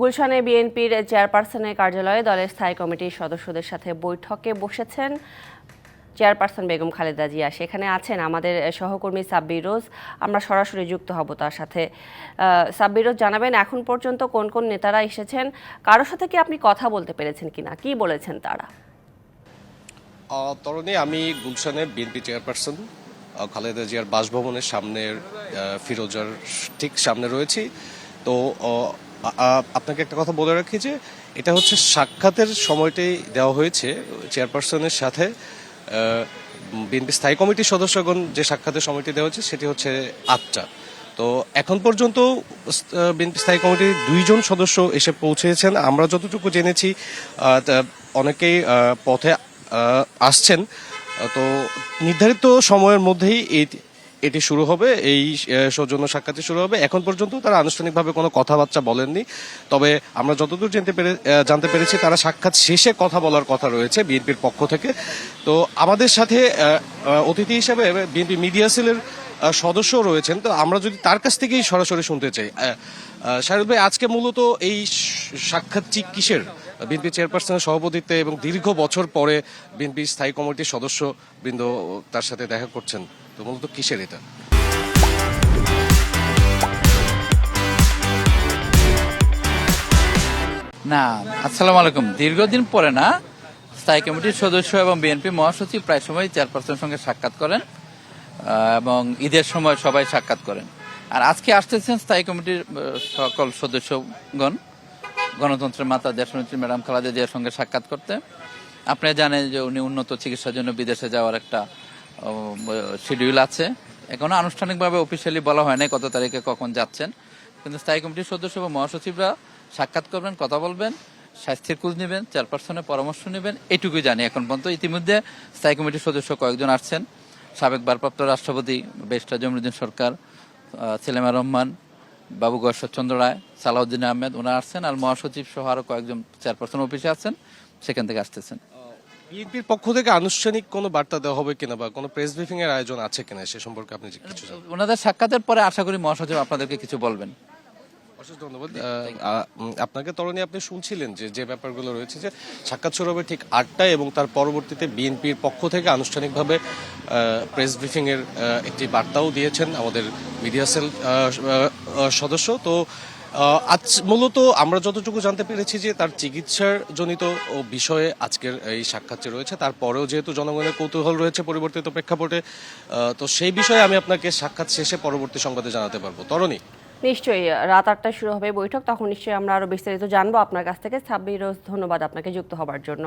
গুলশানে বিএনপির চেয়ারপারসনের কার্যালয়ে দলের স্থায়ী কমিটির সদস্যদের সাথে বৈঠকে বসেছেন চেয়ারপারসন বেগম খালেদা জিয়া। সেখানে আছেন আমাদের সহকর্মী সাব্বির রোজ আমরা সরাসরি যুক্ত হব তার সাথে। আহ, সাব্বির রোজ জানাবেন এখন পর্যন্ত কোন কোন নেতারা এসেছেন? কারোর সাথে কি আপনি কথা বলতে পেরেছেন কিনা? কি বলেছেন তারা? তরুণী আমি গুলশানে বিএনপি চেয়ারপারসন খালেদা জিয়ার বাসভবনের সামনের ফিরোজার ঠিক সামনে রয়েছি। তো আপনাকে একটা কথা বলে রাখি যে এটা হচ্ছে সাক্ষাতের সময়টাই দেওয়া হয়েছে। চেয়ারপারসনের সাথে বিএনপি স্থায়ী কমিটির সদস্যগণ যে সাক্ষাতের সময়টি দেওয়া হয়েছে, সেটি হচ্ছে আটটা। তো এখন পর্যন্ত বিএনপি স্থায়ী কমিটির দুইজন সদস্য এসে পৌঁছেছেন। আমরা যতটুকু জেনেছি অনেকেই পথে আসছেন। তো নির্ধারিত সময়ের মধ্যেই এই এটি শুরু হবে, এই সৌজন্য সাক্ষাৎটি শুরু হবে। এখন পর্যন্ত তারা আনুষ্ঠানিকভাবে কোনো কথাবার্তা বলেননি। তবে আমরা যতদূর জানতে পেরে জানতে পেরেছি, তারা সাক্ষাৎ শেষে কথা বলার কথা রয়েছে বিএনপির পক্ষ থেকে। তো আমাদের সাথে অতিথি হিসেবে বিএনপি মিডিয়া সেলের সদস্য রয়েছেন। তো আমরা যদি তার কাছ থেকেই সরাসরি শুনতে চাই শাহরুখ ভাই, আজকে মূলত এই সাক্ষাৎটি কিসের? বিএনপি চেয়ারপারসনের সভাপতিত্বে এবং দীর্ঘ বছর পরে বিএনপি স্থায়ী কমিটির সদস্য বৃন্দ তার সাথে দেখা করছেন। তো মূলত কিসের এটা? না, আসসালামু আলাইকুম। দীর্ঘদিন পরে না, স্থায়ী কমিটির সদস্য এবং বিএনপি মহাসচিব প্রায় সময় চেয়ারপারসনের সঙ্গে সাক্ষাৎ করেন এবং ঈদের সময় সবাই সাক্ষাৎ করেন। আর আজকে আসতেছেন স্থায়ী কমিটির সকল সদস্যগণ। গণতন্ত্রের মাতা দেশনেত্রী ম্যাডাম খালেদা জিয়ার সঙ্গে সাক্ষাৎ করতে। আপনি জানেন যে উনি উন্নত চিকিৎসার জন্য বিদেশে যাওয়ার একটা শিডিউল আছে। এখনও আনুষ্ঠানিকভাবে অফিসিয়ালি বলা হয় নাই কত তারিখে কখন যাচ্ছেন। কিন্তু স্থায়ী কমিটির সদস্য এবং মহাসচিবরা সাক্ষাৎ করবেন, কথা বলবেন, স্বাস্থ্যের খোঁজ নেবেন, চেয়ারপারসনের পরামর্শ নেবেন, এটুকুই জানি এখন পর্যন্ত। ইতিমধ্যে স্থায়ী কমিটির সদস্য কয়েকজন আসছেন। সাবেক ভারপ্রাপ্ত রাষ্ট্রপতি বেস্টার জমরুদ্দিন সরকার সেলিমা রহমান বাবু চন্দ্র রায় সালাউদ্দিন আহমেদ ওনারা আসছেন আর মহাসচিব সহ আরও কয়েকজন চেয়ারপারসন অফিসে আছেন সেখান থেকে আসতেছেন। বিএনপির পক্ষ থেকে আনুষ্ঠানিক কোনো বার্তা দেওয়া হবে কিনা বা কোনো প্রেস ব্রিফিং এর আয়োজন আছে কিনা সে সম্পর্কে আপনি কিছু ওনাদের সাক্ষাতের পরে আশা করি মহাসচিব আপনাদেরকে কিছু বলবেন। অশেষ ধন্যবাদ। আপনাকে তরণী আপনি শুনছিলেন যে যে ব্যাপারগুলো রয়েছে যে, সাক্ষাৎ শুরু হবে ঠিক আটটায় এবং তার পরবর্তীতে বিএনপির পক্ষ থেকে আনুষ্ঠানিকভাবে প্রেস ব্রিফিং এর একটি বার্তাও দিয়েছেন আমাদের মিডিয়া সেল সদস্য। তো আজ মূলত আমরা যতটুকু জানতে পেরেছি যে, তার চিকিৎসার জনিত বিষয়ে আজকের এই সাক্ষাৎটি রয়েছে। তারপরেও যেহেতু জনগণের কৌতূহল রয়েছে পরিবর্তিত প্রেক্ষাপটে তো সেই বিষয়ে আমি আপনাকে সাক্ষাৎ শেষে পরবর্তী সংবাদে জানাতে পারব। তরণী। নিশ্চয়ই, রাত আটটায় শুরু হবে বৈঠক, তখন নিশ্চয়ই আমরা আরও বিস্তারিত জানব। আপনার কাছ থেকে সাব্বির ধন্যবাদ আপনাকে যুক্ত হবার জন্য।